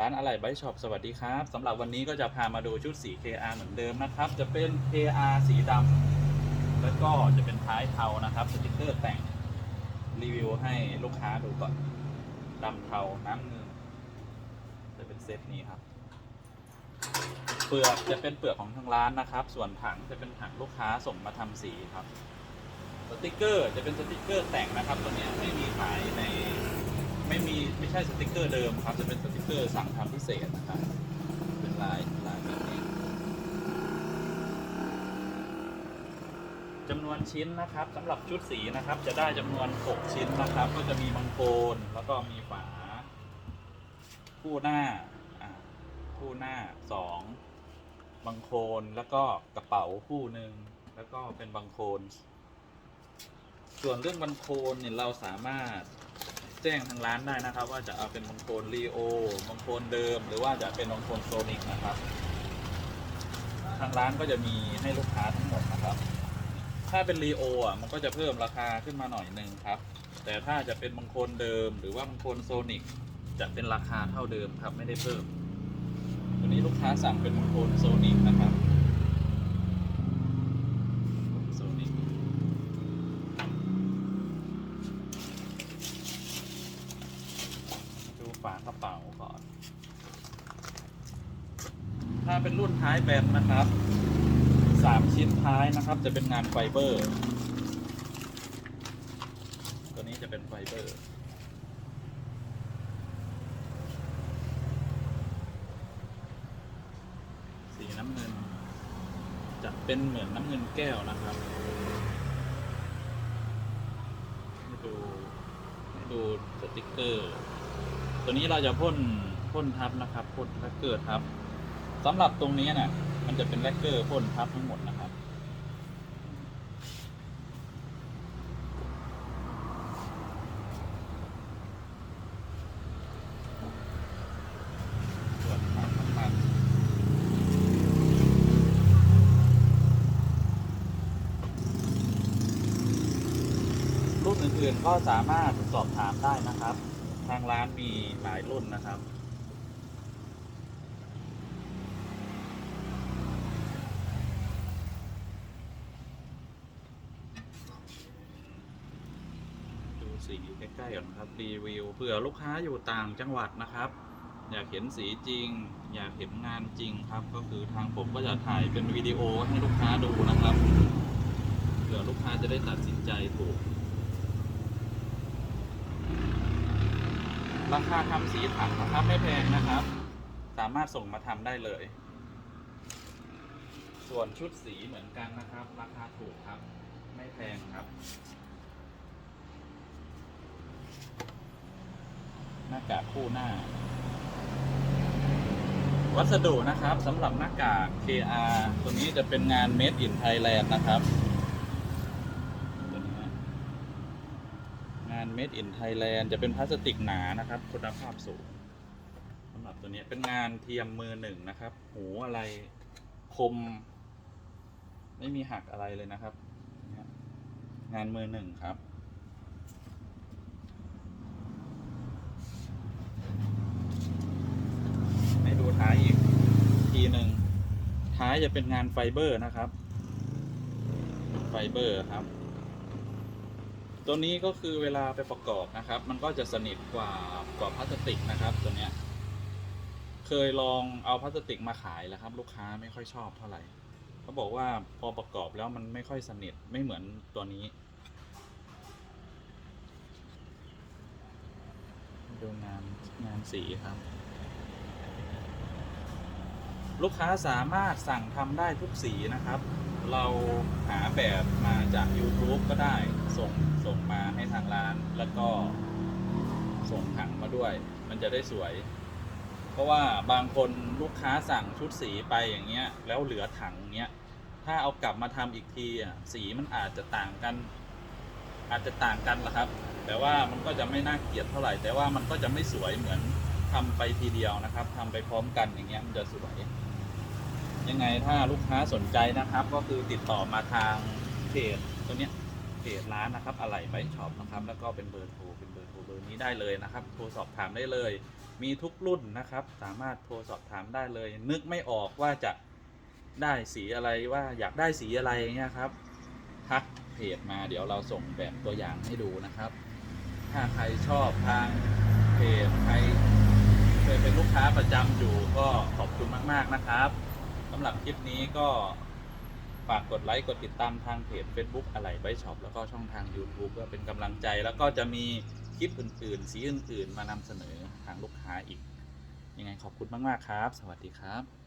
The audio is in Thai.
ร้านอะไรไบช็อปสวัสดีครับสำหรับวันนี้ก็จะพามาดูชุดสี KR เหมือนเดิมนะครับ จะเป็น KR สีดำแล้วก็จะเป็นท้ายเทานะครับสติกเกอร์แต่งรีวิวให้ลูกค้าดูก่อนดำเทาน้ำเงินจะเป็นเซตนี้ครับ เปลือกจะเป็นเปลือกของทางร้านนะครับ ส่วนถังจะเป็นถังลูกค้าส่งมาทำสีครับสติกเกอร์จะเป็นสติกเกอร์แต่งนะครับ ตัวนี้ไม่มีขายใน ไม่มีไม่ใช่สติกเกอร์เดิมครับจะเป็นสติกเกอร์สั่งทำพิเศษนะครับเป็นลายลายแบบนี้จำนวนชิ้นนะครับสำหรับชุดสีนะครับ จะได้จำนวน 6 ชิ้นนะครับ ก็จะมีบังโคลนแล้วก็มีฝา คู่หน้าคู่หน้าสองบังโคลนแล้วก็กระเป๋าคู่หนึ่งแล้วก็เป็นบังโคลนส่วนเรื่องบังโคลนเนี่ยเราสามารถ แจ้งทางร้านได้นะครับ ว่าจะเอาเป็นบังโคลนรีโอบังโคลนเดิม หรือว่าจะเป็นบังโคลนโซนิกนะครับ ทางร้านก็จะมีให้ลูกค้าทั้งหมดนะครับ ถ้าเป็นรีโออะมันก็จะเพิ่มราคาขึ้นมาหน่อยหนึ่งครับ แต่ถ้าจะเป็นบังโคลนเดิม หรือว่าบังโคลนโซนิกจะเป็นราคาเท่าเดิมครับไม่ได้เพิ่ม วันนี้ลูกค้าสั่งเป็นบังโคลนโซนิกนะครับโซนิก ดูฝากระเป๋าก่อน ถ้าเป็นรุ่นท้ายแบนนะครับสามชิ้นท้ายนะครับจะเป็นงานไฟเบอร์ ตัวนี้จะเป็นไฟเบอร์สีน้ำเงิน จะเป็นเหมือนน้ำเงินแก้วนะครับดูดูสติกเกอร์ ตัวนี้เราจะพ่นพ่นทับนะครับพ่นแลกเกอร์ทับ สำหรับตรงนี้น่ะ มันจะเป็นแลกเกอร์พ่นทับทั้งหมดนะครับ ส่วนถังน้ำมันรุ่นอื่นๆก็สามารถสอบถามได้นะครับ ทางร้านมีหลายรุ่นนะครับ ดู สีใกล้ๆก่อนครับรีวิวเผื่อลูกค้าอยู่ต่างจังหวัดนะครับ อยากเห็นสีจริง อยากเห็นงานจริงครับ ก็คือทางผมก็จะถ่ายเป็นวิดีโอให้ลูกค้าดูนะครับเผื่อลูกค้าจะได้ตัดสินใจถูกราคาทำสีถังนะครับไม่แพงนะครับ สามารถส่งมาทำได้เลย ส่วนชุดสีเหมือนกันนะครับ ราคาถูกครับ ไม่แพงครับ หน้ากากคู่หน้า วัสดุนะครับสำหรับหน้ากาก KR ตัวนี้จะเป็นงาน Made in Thailand นะครับ งาน Made in Thailand จะเป็นพลาสติกหนานะครับ คุณภาพสูงสำหรับตัวนี้เป็นงานเทียมมือหนึ่งนะครับ หูอะไรคม ไม่มีหักอะไรเลยนะครับ งานมือหนึ่งครับ ให้ดูท้ายอีกทีหนึ่งท้าย จะเป็นงานไฟเบอร์นะครับ ไฟเบอร์ครับ ตัวนี้ก็คือเวลาไปประกอบนะครับ มันก็จะสนิทกว่ากว่าพลาสติกนะครับ ตัวเนี้ย เคยลองเอาพลาสติกมาขายแล้วครับ ลูกค้าไม่ค่อยชอบเท่าไหร่เขาบอกว่าพอประกอบแล้วมันไม่ค่อยสนิทไม่เหมือนตัวนี้ ดูงานงานสีครับ ลูกค้าสามารถสั่งทำได้ทุกสีนะครับ เราหาแบบมาจาก YouTube ก็ได้ ส่งส่งมาให้ทางร้าน แล้วก็ส่งถังมาด้วย มันจะได้สวย เพราะว่าบางคนลูกค้าสั่งชุดสีไปอย่างเงี้ย แล้วเหลือถังเงี้ย ถ้าเอากลับมาทำอีกทีอะสีมันอาจจะต่างกัน อาจจะต่างกันละครับ แต่ว่ามันก็จะไม่น่าเกลียดเท่าไหร่ แต่ว่ามันก็จะไม่สวยเหมือนทำไปทีเดียวนะครับทำไปพร้อมกันอย่างเงี้ยมันจะสวย ยังไงถ้าลูกค้าสนใจนะครับ ก็คือติดต่อมาทางเพจตัวเนี้ยเพจร้านนะครับอะไรไบช็อปนะครับ แล้วก็เป็นเบอร์โทรเป็นเบอร์โทรเบอร์นี้ได้เลยนะครับ โทรสอบถามได้เลย มีทุกรุ่นนะครับ สามารถโทรสอบถามได้เลย นึกไม่ออกว่าจะได้สีอะไรว่าอยากได้สีอะไรเงี้ยครับทักเพจมาเดี๋ยวเราส่งแบบตัวอย่างให้ดูนะครับ ถ้าใครชอบทางเพจใครเคยเป็นลูกค้าประจำอยู่ก็ขอบคุณมาก ๆนะครับำหรับคลิปนี้ก็ฝากกดไลค์กดติดตามทางเพจ Facebook อะไรไบช็อปแล้วก็ช่องทาง YouTube เพื่อเป็นกำลังใจ แล้วก็จะมีคลิปอื่นๆ สีอื่นๆ มานำเสนอทางลูกค้าอีก ยังไงขอบคุณมาก ๆ ครับ สวัสดีครับ